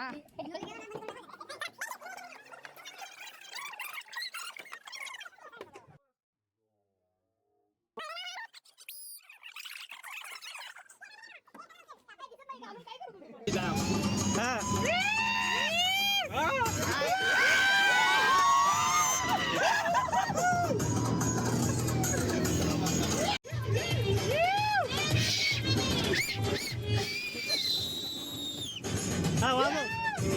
Ah.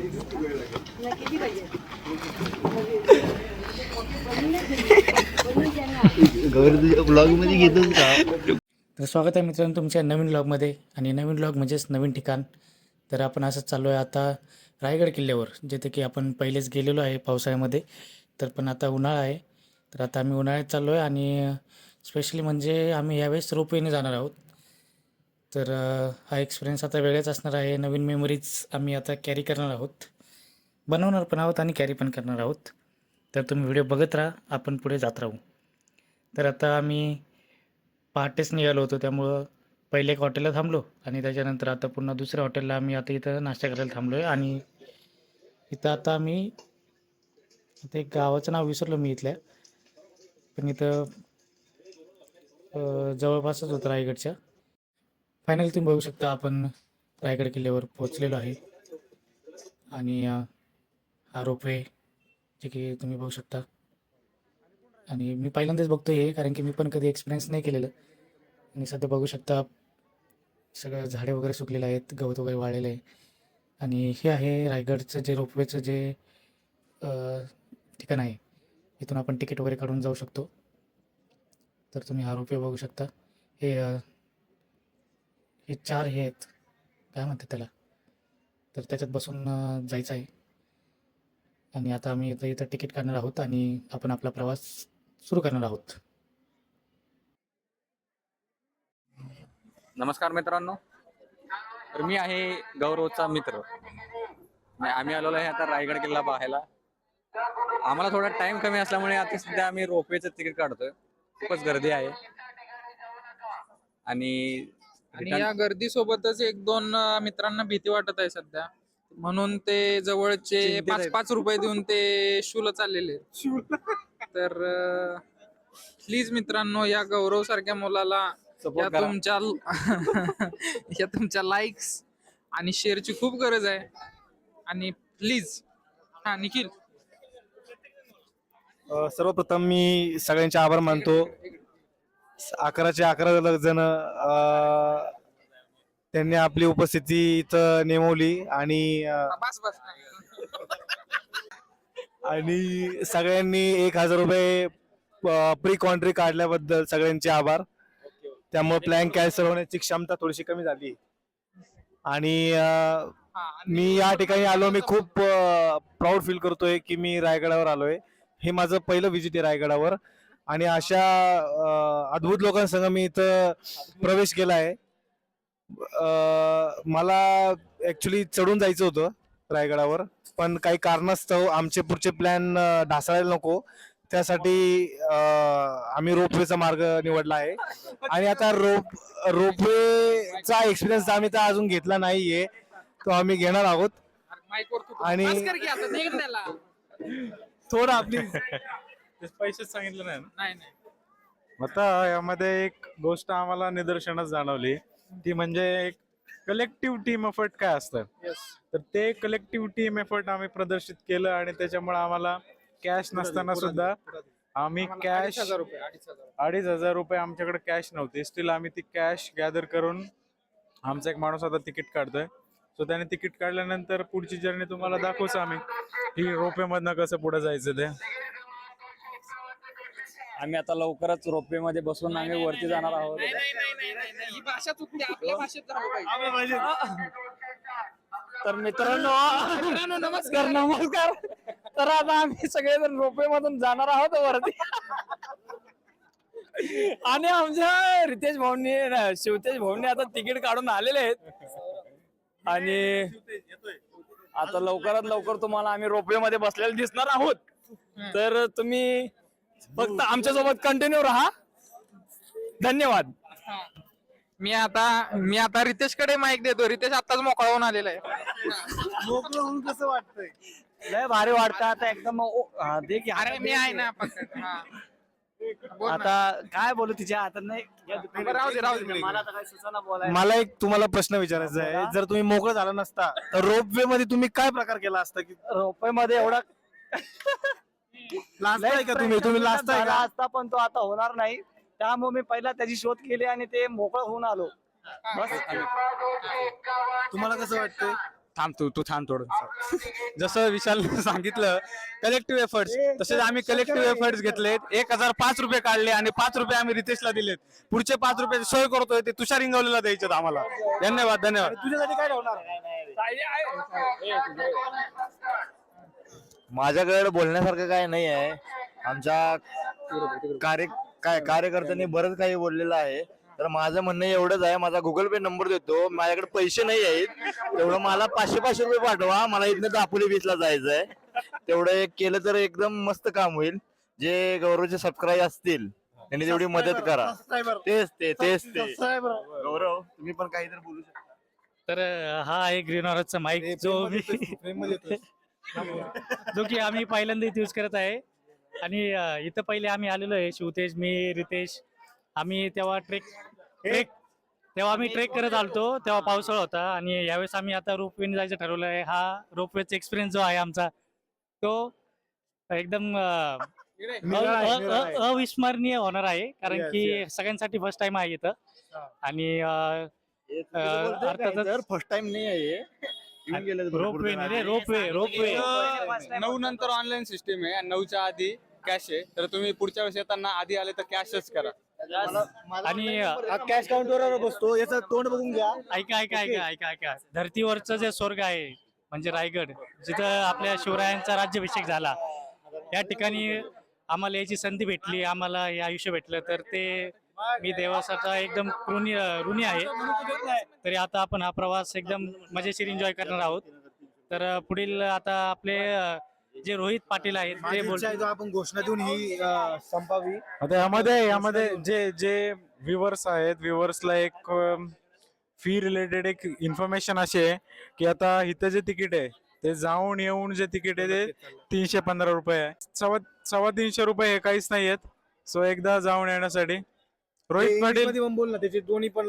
तर स्वागत आहे मित्रांनो तुमच्या नवीन ब्लॉगमध्ये आणि नवीन ब्लॉग म्हणजेच नवीन ठिकाण. तर आपण असंच चाललो आहे आता रायगड किल्ल्यावर जिथे की आपण पहिलेच गेलेलो आहे पावसाळ्यामध्ये. तर पण आता उन्हाळा आहे. तर आता आम्ही उन्हाळ्यात चाललो आहे आणि स्पेशली म्हणजे आम्ही यावेळेस रोपवेने जाणार आहोत. तर हा एक्सपिरियन्स आता वेगळाच असणार आहे. नवीन मेमरीज आम्ही आता कॅरी करणार आहोत. बनवणार पण आहोत आणि कॅरी पण करणार आहोत. तर तुम्ही व्हिडिओ बघत राहा. आपण पुढे जात राहू. तर आता आम्ही पहाटेच निघालो होतो. त्यामुळं पहिले एक हॉटेलला थांबलो आणि त्याच्यानंतर आता पुन्हा दुसऱ्या हॉटेलला आम्ही आता इथं नाश्ता करायला थांबलो आहे आणि इथं आता आम्ही आता एक गावाचं नाव विसरलो मी इथल्या. पण इथं जवळपासच होतं रायगडच्या. फायनली तुम्ही बघू शकता आपण रायगड किल्ल्यावर पोहोचलेलो आहे. आणि हा रोपवे जे की तुम्ही बघू शकता. आणि मी पहिल्यांदाच बघतो हे कारण की मी पण कधी एक्सपिरियन्स नाही केलेलं. आणि सध्या बघू शकता सगळं झाडे वगैरे सुकलेले आहेत गवत वगैरे वाढलेलं आहे. आणि हे आहे रायगडचं जे रोपवेचं जे ठिकाण आहे. इथून आपण तिकीट वगैरे काढून जाऊ शकतो. तर तुम्ही हा रोपवे बघू शकता. हे हे चार हे आहेत. काय म्हणतात त्याला? तर त्याच्यात बसून जायचं आहे. आणि आता आम्ही इथं इथं तिकीट काढणार आहोत आणि आपण आपला प्रवास सुरू करणार आहोत. नमस्कार मित्रांनो. तर मी आहे गौरवचा मित्र. आम्ही आलेलो आहे आता रायगड किल्ला पाहायला. आम्हाला थोडा टाइम कमी असल्यामुळे आता सध्या आम्ही रोपवेचं तिकीट काढतोय. खूपच गर्दी आहे. आणि आणि या गर्दीसोबतच एक दोन मित्रांना भीती वाटत आहे सध्या म्हणून ते जवळचे पाच. पाच रुपये देऊन ते शूल चाललेले. तर प्लीज मित्रांनो या गौरव सारख्या मुलाला या. तुमच्या या तुमच्या लाईक्स आणि शेअरची खूप गरज आहे आणि प्लीज हा निखिल सर्वप्रथम मी सगळ्यांचे आभार मानतो अकराचे अकरा जण त्यांनी आपली उपस्थिती इथं नेमवली आणि आणि सगळ्यांनी एक हजार रुपये प्री कॉन्ट्री काढल्याबद्दल सगळ्यांचे आभार. त्यामुळे प्लॅन कॅन्सल होण्याची क्षमता थोडीशी कमी झाली. आणि मी या ठिकाणी आलो मी खूप प्राऊड फील करतोय की मी रायगडावर आलोय. हे माझं पहिलं विजिट आहे रायगडावर. आणि अशा अद्भुत लोकांसंग मी इथं प्रवेश केला आहे. मला ऍक्च्युली चढून जायचं होतं रायगडावर पण काही कारणास्तव आमचे पुढचे प्लॅन ढासळायला नको. त्यासाठी आम्ही रोपवेचा मार्ग निवडला आहे. आणि आता रोप रोपवेचा एक्सपिरियन्स आम्ही तर अजून घेतला नाहीये. तो आम्ही घेणार आहोत. आणि-. थोडं आपली पैसे सांगितलं नाही ना? नाही नाही. आता यामध्ये एक गोष्ट आम्हाला निदर्शनास जाणवली. ती म्हणजे एक कलेक्टिव्ह टीम एफर्ट काय असतं? तर ते कलेक्टिव्ह टीम एफर्ट आम्ही प्रदर्शित केलं आणि त्याच्यामुळे आम्हाला कॅश नसताना सुद्धा आम्ही कॅश अडीच हजार रुपये अडीच हजार. अडीच हजार रुपये आमच्याकडे कॅश नव्हते. स्टील आम्ही ती कॅश गॅदर करून आमचा एक माणूस आता तिकीट काढतोय. सो त्याने तिकीट काढल्यानंतर पुढची जर्नी तुम्हाला दाखवूच आम्ही. ही रोपेमधनं कसं पुढे जायचं ते. आम्ही आता लवकरच रोपवे मध्ये बसून आम्ही वरती जाणार आहोत. नाही नाही नाही नाही नाही नाही. ही भाषा चुकली आपल्या भाषेत राहू पाहिजे तर मित्रांनो मित्रांनो, नमस्कार. तर नमस्कार. तर आता आम्ही सगळेजण रोपवे मधून जाणार आहोत वरती. आणि आमच्या रितेश भाऊंनी ना, शिवतेज भाऊंनी आता तिकीट काढून आलेले आहेत. आणि आता लवकरात लवकर तुम्हाला आम्ही रोपवे मध्ये बसलेले दिसणार आहोत. तर तुम्ही फक्त आमच्यासोबत कंटिन्यू राहा धन्यवाद मी आता मी आता रितेशकडे माईक देतो रितेश आताच मोकळा होऊन आलेला आहे मोकळं होऊन कसं वाटतंय लय भारी वाटतं आता एकदम ओ- हा, अरे हातात मी आहे. ना पकड. हा. बोल ना. आता काय बोलू तिच्या हातात नाही बरं, राहू दे, राहू दे. मला आता काय सुचना बोलायला मला एक तुम्हाला प्रश्न विचारायचा आहे जर तुम्ही मोकळं झाला नसता तर रोपवे मध्ये तुम्ही काय प्रकार केला असता की रोपे मध्ये एवढा लाजताय का तुम्ही? तुम्ही लाजताय झाला. का? असता पण तो आता होणार नाही. त्यामुळे मी पहिला त्याची शोध केली आणि ते मोकळं होऊन आलो. बस. तुम्हाला कसं वाटतंय? थांब तू तू थांब थोडं. जसं विशाल सांगितलं कलेक्टिव्ह एफर्ट्स तसेच आम्ही कलेक्टिव्ह एफर्ट्स घेतलेत. एक हजार पाच रुपये काढले आणि पाच रुपये आम्ही रितेशला दिलेत. पुढचे पाच रुपये सोय करतोय ते तुषार इंगवलेला द्यायचे आम्हाला. धन्यवाद धन्यवाद. तुझ्यासाठी काय ठेवणार? माझ्याकडे बोलण्यासारखं काय नाही आहे. आमच्या कार्य काय कार्यकर्त्यांनी बरंच काही बोललेलं आहे. तर माझं म्हणणं एवढंच आहे माझा गुगल पे नंबर देतो. माझ्याकडे पैसे नाही आहेत. तेवढं मला पाचशे पाचशे रुपये पाठवा. मला इथनं दापोली बीचला जायचं आहे तेवढं एक केलं तर एकदम मस्त काम होईल. जे गौरवचे सबस्क्राईब असतील त्यांनी तेवढी मदत करा. तेच ते तेच ते. गौरव तुम्ही पण काहीतरी बोलू शकता. तर हा आहे ग्रीन ऑरजचा माईक जो मी जो की आम्ही पहिल्यांदा इथे यूज करत आहे. आणि अं, इथं पहिले आम्ही आलेलो आहे. शिवतेज मी रितेश. आम्ही तेव्हा ट्रेक ट्रेक तेव्हा आम्ही ट्रेक करत आलतो. तेव्हा पावसाळा होता. आणि यावेळेस आम्ही आता रोपवेने जायचं ठरवलं आहे. हा रोपवेचा एक्सपिरियन्स जो आहे आमचा तो एकदम अं, निराळा आहे, अ- अ- निराळा आहे. अ- अविस्मरणीय होणार आहे. कारण Yes, की. सगळ्यांसाठी फर्स्ट टाइम आहे इथं. हा. आणि अं, अर्थातच- फर्स्ट टाइम नाही आहे येऊन गेले रोपवे रे रोपवे रोपवे. नऊ नंतर ऑनलाईन सिस्टीम आहे. आणि नऊच्या आधी कॅश आहे. तर तुम्ही पुढच्या वेळेस येताना आधी आले तर कॅशच करा. आणि कॅश काउंटरवर बसतो. याचं तोंड बघून घ्या. ऐका ऐका ऐका ऐका ऐका. धर्तीवरचं जे स्वर्ग आहे म्हणजे रायगड जिथं आपल्या शिवरायांचा राज्याभिषेक झाला या ठिकाणी आम्हाला याची संधी भेटली आम्हाला हे आयुष्य भेटलं. तर ते मी देवासाठी एकदम ऋणी ऋणी आहे. तरी आता आपण हा प्रवास एकदम मजेशीर एन्जॉय करणार आहोत. तर पुढील आता आपले जे रोहित पाटील आहेत ते माझी बोल इच्छा आहे जो आपण घोषणा देऊन ही संपावी. आता यामध्ये यामध्ये जे जे व्ह्युअर्स आहेत व्ह्युअर्सला एक फी रिलेटेड एक इन्फॉर्मेशन अशी आहे की आता इथं जे तिकीट आहे ते जाऊन येऊन जे तिकीट आहे ते तीनशे पंधरा रुपये आहे. सव्वा सव्वा तीनशे रुपये हे काहीच नाही आहेत सो एकदा जाऊन येण्यासाठी रोहित पाटील. मध्ये पण बोल ना त्याचे दोन्ही पण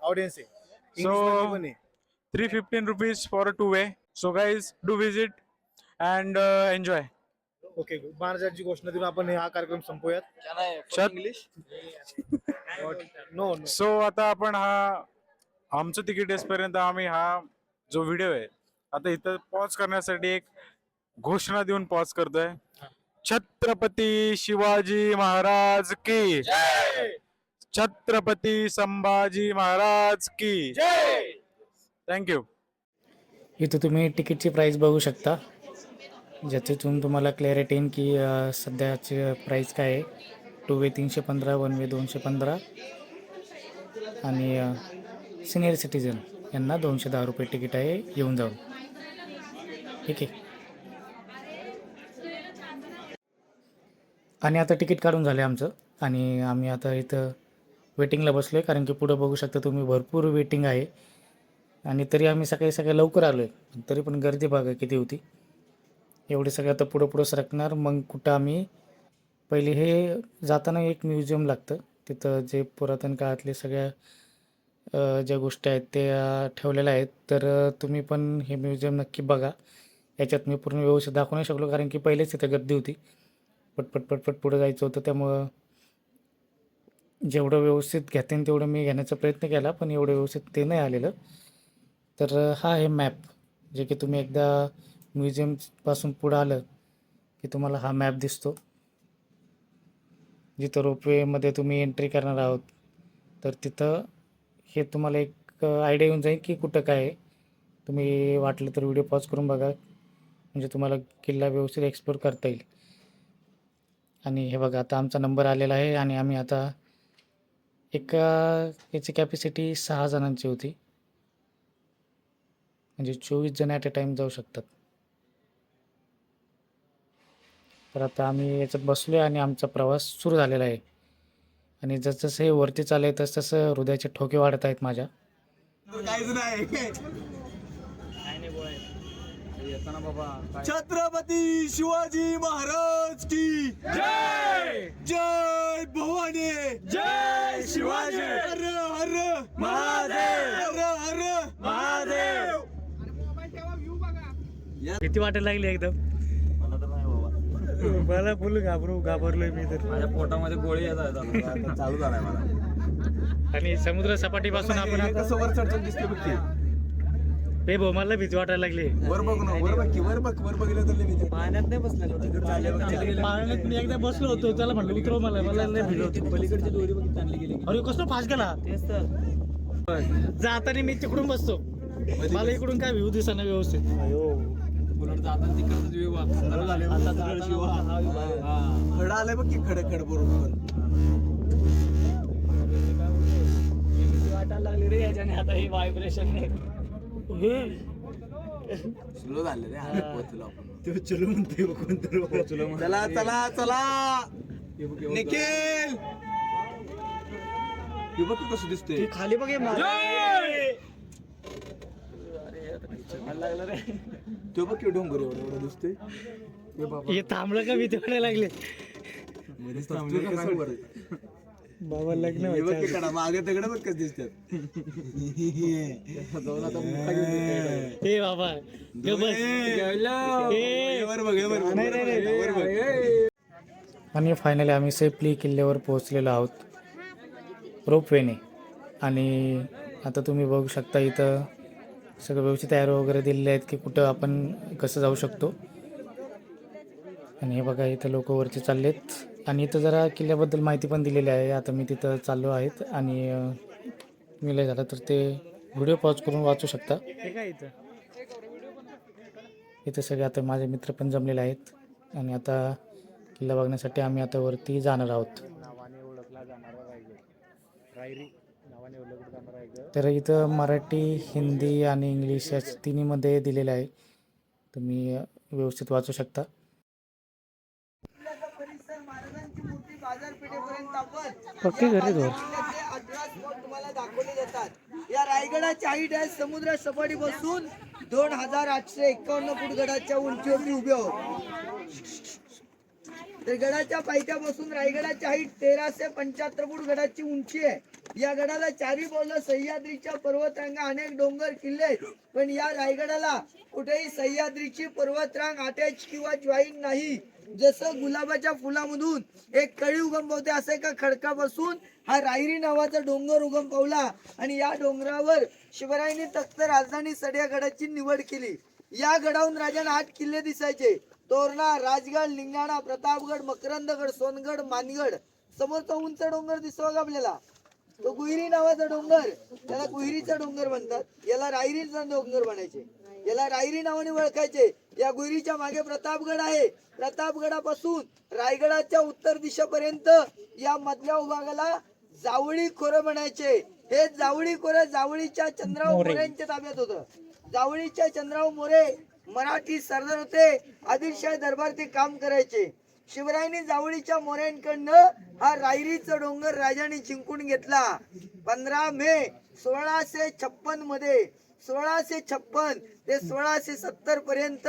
ऑडियन्स आहे. English मध्ये पण आहे. Three fifteen rupees for two way so guys do visit and enjoy okay महाराजांची घोषणा देऊन आपण हा कार्यक्रम संपवूयात Shut- English no no so आता आपण हा आमचं तिकीट येसपर्यंत आम्ही हा जो व्हिडिओ आहे आता इथं पॉज करण्यासाठी एक घोषणा देऊन पॉज करतोय. छत्रपती शिवाजी महाराज की छत्रपती संभाजी महाराज की थँक्यू इथं तुम्ही तिकीटची प्राईस बघू शकता. ज्याच्यातून तुम्हाला क्लॅरिटी येईन की सध्याचे प्राईस काय आहे. टू वे तीनशे पंधरा वन वे दोनशे पंधरा. आणि सिनियर सिटीजन यांना दोनशे दहा रुपये तिकीट आहे येऊन जाऊन. ठीक आहे. आणि आता तिकीट काढून झालं आमचं. आणि आम्ही आता इथं वेटिंगला बसलो आहे कारण की पुढं बघू शकता तुम्ही भरपूर वेटिंग आहे. आणि तरी आम्ही सकाळी सकाळी लवकर आलो आहे तरी पण गर्दी बघा किती होती. एवढे सगळं आता पुढं पुढं सरकणार मग कुठं आम्ही पहिले हे जाताना एक म्युझियम लागतं तिथं जे पुरातन काळातले सगळ्या ज्या गोष्टी आहेत त्या ठेवलेल्या आहेत. तर तुम्ही पण हे म्युझियम नक्की बघा. याच्यात मी पूर्ण व्यवस्थित दाखवू नाही शकलो कारण की पहिलेच तिथं गर्दी होती. पटपट पटपट पुढं जायचं होतं त्यामुळं जेवढं व्यवस्थित घेता येईल तेवढं मी घेण्याचा प्रयत्न केला पण एवढं व्यवस्थित ते नाही आलेलं. तर हा आहे मॅप जे की तुम्ही एकदा म्युझियमपासून पुढं आलं की तुम्हाला हा मॅप दिसतो. जिथं रोपवेमध्ये तुम्ही एंट्री करणार आहोत. तर तिथं हे तुम्हाला एक आयडिया येऊन जाईल की कुठं काय आहे. तुम्ही वाटलं तर व्हिडिओ पॉज करून बघा. म्हणजे तुम्हाला किल्ला व्यवस्थित एक्सप्लोर करता येईल. आणि हे बघा आता आमचा नंबर आलेला आहे आणि आम्ही आता एका याची कॅपॅसिटी सहा जणांची होती. म्हणजे चोवीस जण ॲट अ टाईम जाऊ शकतात. तर आता आम्ही याच्यात बसलो आहे आणि आमचा प्रवास सुरू झालेला आहे. आणि जसजसं हे वरती चालले तसतसं हृदयाचे ठोके वाढत आहेत माझ्या छत्रपती शिवाजी महाराज की जय! जय भवानी! जय शिवाजी! हर हर महादेव! हर हर महादेव! भीती वाटायला लागली एकदम. मला फुल घाबरू घाबरलोय मी तर. माझ्या पोटामध्ये गोळी येत आहेत चालू झालाय मला. आणि समुद्र सपाटीपासून आपण आता कसं वर चढतो दिसते बघ की हे भाऊ मला भीती वाटायला लागली. वर बघ ना वर बघ की वर बघ वर बघितलं तर लय भीती. पाण्यात नाही बसलेलो पाण्यात मी एकदा बसलो होतो त्याला म्हणलं उतरव मला मला लय भीती होती पलीकडची दोरी बघ ताणली गेली. अरे कसं फास्ट गेला? तेच तर. जाताना मी तिकडून बसतो. मला इकडून काय व्ह्यू दिसना व्यवस्थित? जाताना व्ह्यू हा. हा. खडं आलंय बघ की खड खड बरोबर. वाटायला लागली रे याच्याने आता हे व्हायब्रेशन स्लो झाले रे आम्ही पोहोचलो आपण. तो चलो म्हणते कोणतरी. चला चला चला निखिल! हे बघ कसं दिसते खाली बघ तो बघ की डोंगर एवढं एवढं दिसते हे बाबा हे थांबलं का भीती वाटायला लागले? मध्येच थांबले? बाबा लग्न हे व्हायचं मागे दगड बघ कसं दिसतात. हे बाबा ग बस. हे वर बघ हे वर बघ, वर बघ, वर बघ. आणि फायनली आम्ही सेफली किल्ल्यावर पोहोचलेलो आहोत. रोपवेने. आणि आता तुम्ही बघू शकता इथं सगळं व्यवस्थित ॲरो वगैरे दिलेले आहेत की कुठं आपण कसं जाऊ शकतो. आणि हे बघा इथं लोक वरती चाललेत. आणि इथं जरा किल्ल्याबद्दल माहिती पण दिलेली आहे. आता मी तिथं चाललो आहेत आणि अं, लय झालं तर ते व्हिडिओ पॉज करून वाचू शकता. इथं इथं सगळे आता माझे मित्र पण जमलेले आहेत आणि आता किल्ला बघण्यासाठी आम्ही आता वरती जाणार आहोत. तर इथं मराठी हिंदी आणि इंग्लिश या तिन्हीमध्ये दिलेलं आहे. तुम्ही व्यवस्थित वाचू शकता. पक्के घरी तुम्हाला दाखवले जातात. या रायगडाच्या हाईट आहे समुद्र सपाटी बसून दोन हजार आठशे एकावन्न फूट गडाच्या उंचीवरती उभे आहोत. तर गडाच्या पायथ्यापासून रायगडाची हाईट तेराशे पंच्याहत्तर फूट गडाची उंची आहे. या गडाला चारी बाजूला सह्याद्रीच्या पर्वतरांगा अनेक डोंगर किल्ले आहेत. पण या रायगडाला कुठेही सह्याद्रीची पर्वतरांग अटॅच किंवा जॉईन नाही. जसं गुलाबाच्या फुलामधून एक कळी उगम पावते असं एका खडकापासून हा रायरी नावाचा डोंगर उगम पावला. आणि या डोंगरावर शिवरायांनी तख्त राजधानी सड्या गडाची निवड केली. या गडाहून राजाला आठ किल्ले दिसायचे. तोरणा राजगड लिंगाणा प्रतापगड मकरंदगड सोनगड मानगड. समोरचा उंच डोंगर दिसतो का आपल्याला? तो गुहिरी नावाचा डोंगर. त्याला गुहिरीचा डोंगर म्हणतात. याला रायरीचा डोंगर म्हणायचे. याला रायरी नावाने ओळखायचे. या गुहिरीच्या मागे प्रतापगड आहे. प्रतापगडापासून रायगडाच्या उत्तर दिशेपर्यंत या मधल्या विभागाला जावळी खोरं म्हणायचे. हे जावळी खोरं जावळीच्या चंद्राव मोऱ्यांच्या ताब्यात होतं. जावळीच्या चंद्राव मोरे मराठी सरदार होते. आदिलशाही दरबार ते काम करायचे. शिवरायांनी जावळीच्या मोऱ्यांकडनं हा रायरीचा डोंगर राजाने जिंकून घेतला. पंधरा मे सोळाशे छप्पनमध्ये सोळाशे छप्पन ते सोळाशे सत्तर पर्यंत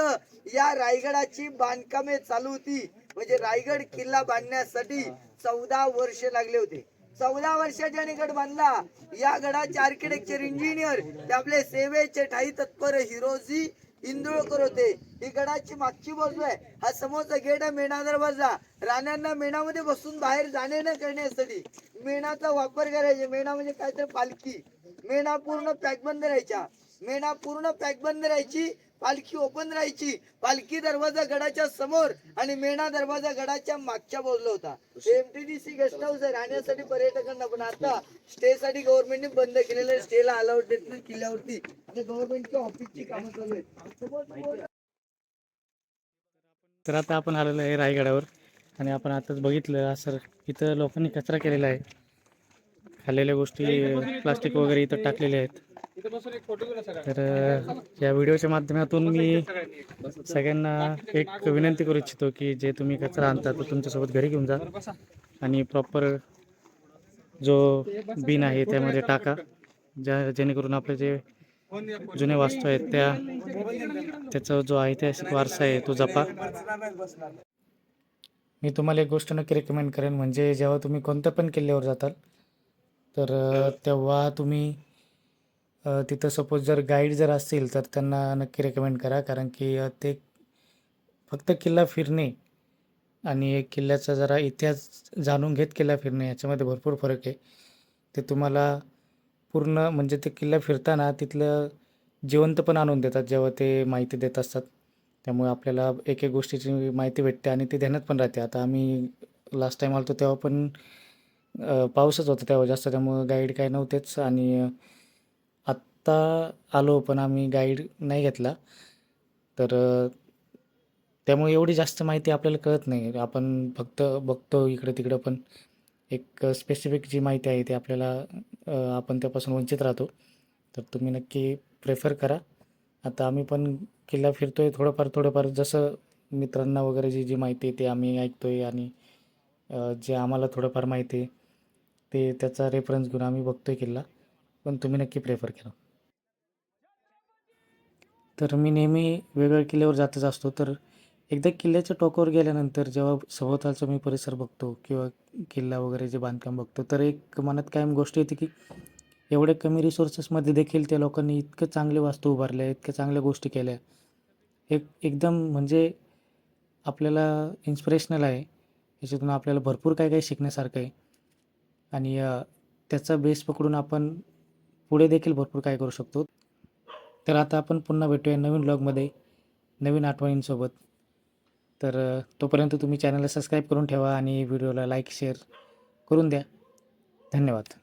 या रायगडाची बांधकामे चालू होती. म्हणजे रायगड किल्ला बांधण्यासाठी चौदा वर्ष लागले होते. चौदा वर्षाच्या गड बांधला. या गडाचे आर्किटेक्चर इंजिनियर ते आपले सेवेचे ठाई तत्पर हिरोजी इंदुळकर होते. ही गडाची मागची बाजू आहे. हा समोरचा गेट आहे मेणा दरवाजा. राण्यांना मेणामध्ये बसून बाहेर जाणे न करण्यासाठी मेणाचा वापर करायचे. मेणा म्हणजे काय तर पालखी. मेणा पूर्ण पॅकबंद राहायच्या. मेणा पूर्ण पॅक बंद राहायची पालखी ओपन राहायची. पालखी दरवाजा गडाच्या समोर आणि मेणा दरवाजा गडाच्या मागच्या बाजूला होता. एमटीडीसी गेस्ट हाऊस आहे. राहण्यासाठी पर्यटकांना पण आता स्टे साठी गव्हर्नमेंटने बंद केलेलं आहे. स्टेला अलाउड देत नाही किल्ल्यावरती. आता गव्हर्नमेंटच्या ऑफिसची कामं चालू आहेत. तर आता आपण आलेलो आहे रायगडावर आणि आपण आताच बघितलं सर इथं लोकांनी कचरा केलेला आहे. खाल्लेल्या गोष्टी प्लास्टिक वगैरे इथं टाकलेले आहेत. तर या व्हिडिओच्या माध्यमातून मी सगळ्यांना एक विनंती करू इच्छितो की जे तुम्ही कचरा आणता तो तुमच्यासोबत घरी घेऊन जा. आणि प्रॉपर जो बिन आहे त्यामध्ये टाका ज्या जेणेकरून आपले जे जुने वास्तू आहेत त्या त्याचा जो ऐतिहासिक वारसा आहे तो जपा. मी तुम्हाला एक गोष्ट नक्की रेकमेंड करेन म्हणजे जेव्हा तुम्ही कोणत्या पण किल्ल्यावर जाताल तर तेव्हा तुम्ही तिथं सपोज जर गाईड जर असतील तर त्यांना नक्की रेकमेंड करा. कारण की ते फक्त किल्ला फिरणे आणि एक किल्ल्याचा जरा इतिहास जाणून घेत किल्ला फिरणे याच्यामध्ये भरपूर फरक आहे. ते तुम्हाला पूर्ण म्हणजे ते किल्ला फिरताना तिथलं जिवंत पण आणून देतात जेव्हा ते माहिती देत असतात. त्यामुळे आपल्याला एक एक गोष्टीची माहिती भेटते आणि ती ध्यानात पण राहते. आता आम्ही लास्ट टाईम आलो तेव्हा पण पाऊसच होता तेव्हा जास्त. त्यामुळं गाईड काय नव्हतेच आणि आत्ता आलो पण आम्ही गाईड नाही घेतला. तर त्यामुळे एवढी जास्त माहिती आपल्याला कळत नाही. आपण फक्त बघतो इकडं तिकडं पण एक स्पेसिफिक जी माहिती आहे ती आपल्याला आपण त्यापासून वंचित राहतो. तर तुम्ही नक्की प्रेफर करा. आता आम्ही पण किल्ला फिरतोय थोडंफार थोडंफार. जसं मित्रांना वगैरे जी जी माहिती आहे ते आम्ही ऐकतोय आणि जे आम्हाला थोडंफार माहिती आहे ते त्याचा रेफरन्स घेऊन आम्ही बघतोय किल्ला. पण तुम्ही नक्की प्रेफर करा. तर मी नेहमी वेगवेगळ्या किल्ल्यावर जातच असतो. तर एकदा किल्ल्याच्या टोकावर गेल्यानंतर जेव्हा सभोवतालचा मी परिसर बघतो किंवा किल्ला वगैरे जे बांधकाम बघतो तर एक मनात कायम गोष्ट येते की एवढ्या कमी रिसोर्सेसमध्ये देखील त्या लोकांनी इतकं चांगले वास्तू उभारल्या इतक्या चांगल्या गोष्टी केल्या. एक एकदम म्हणजे आपल्याला इन्स्पिरेशनल आहे. याच्यातून आपल्याला भरपूर काय काय शिकण्यासारखं आहे. आणि त्याचा बेस पकडून आपण पुढे देखील भरपूर काय करू शकतो. तर आता आपण पुन्हा भेटूया नवीन ब्लॉगमध्ये नवीन आठवणींसोबत. तर तोपर्यंत तुम्ही चॅनलला सबस्क्राईब करून ठेवा आणि व्हिडिओला लाईक शेअर करून द्या. धन्यवाद.